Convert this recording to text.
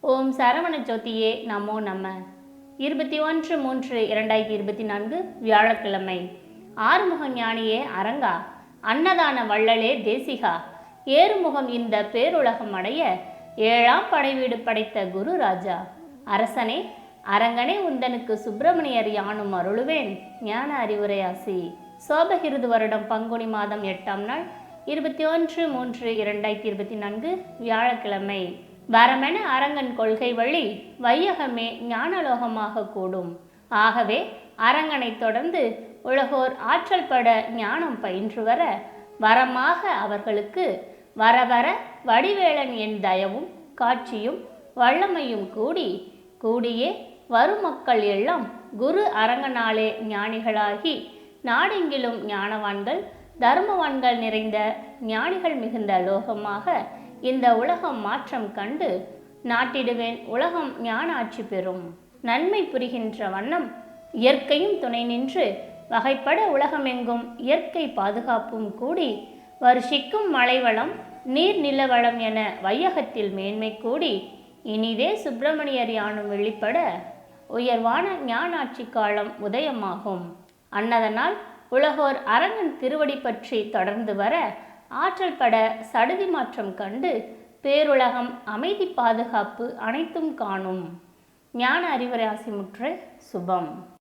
ஓம் சரவண ஜோதியே நமோ நம. இருபத்தி ஒன்று மூன்று இரண்டாயிரத்தி இருபத்தி நான்கு வியாழக்கிழமை. ஆறுமுக ஞானியே அரங்கா அன்னதான வள்ளலே தேசிகா. ஏறுமுகம் இந்த பேருலகம் அடைய ஏழாம் படைவீடு படைத்த குரு ராஜா. அரசனே அரங்கனே உந்தனுக்கு சுப்பிரமணியர் யானும் அருளுவேன். ஞான அறிவுரையாசி சோபகிருது வருடம் பங்குனி மாதம் எட்டாம் நாள் இருபத்தி ஒன்று மூன்று இரண்டாயிரத்தி இருபத்தி நான்கு வியாழக்கிழமை. வரமென அரங்கன் கொள்கை வழி வையகமே ஞானலோகமாக கூடும். ஆகவே அரங்கனை தொடர்ந்து உலகோர் ஆற்றல் பட ஞானம் பயின்று வர வரமாக அவர்களுக்கு வர வர வடிவேலன் என் தயவும் காட்சியும் வல்லமையும் கூடி கூடியே வரும் மக்கள் எல்லாம் குரு அரங்கனாலே ஞானிகளாகி நாடெங்கிலும் ஞானவான்கள் தர்மவான்கள் நிறைந்த ஞானிகள் மிகுந்த லோகமாக இந்த உலகம் மாற்றம் கண்டு நாட்டிடுவேன் உலகம் ஞான ஆட்சி பெறும். நன்மை புரிகின்ற வண்ணம் இயற்கையும் துணை நின்று வகைப்பட உலகமெங்கும் இயற்கை பாதுகாப்பும் கூடி வருஷிக்கும் மலைவளம் நீர் நிலவளம் என வையகத்தில் மேன்மை கூடி இனிதே சுப்பிரமணியர் யானும் வெளிப்பட உயர்வான ஞானாட்சி காலம் உதயமாகும். அன்னதனால் உலகோர் அரங்கன் திருவடி பற்றி தொடர்ந்து வர ஆற்றல் பட சடுதி மாற்றம் கண்டு பேருலகம் அமைதி பாதுகாப்பு அனைத்தும் காணும். ஞான அறிவுரை ஆசிமுற்று சுபம்.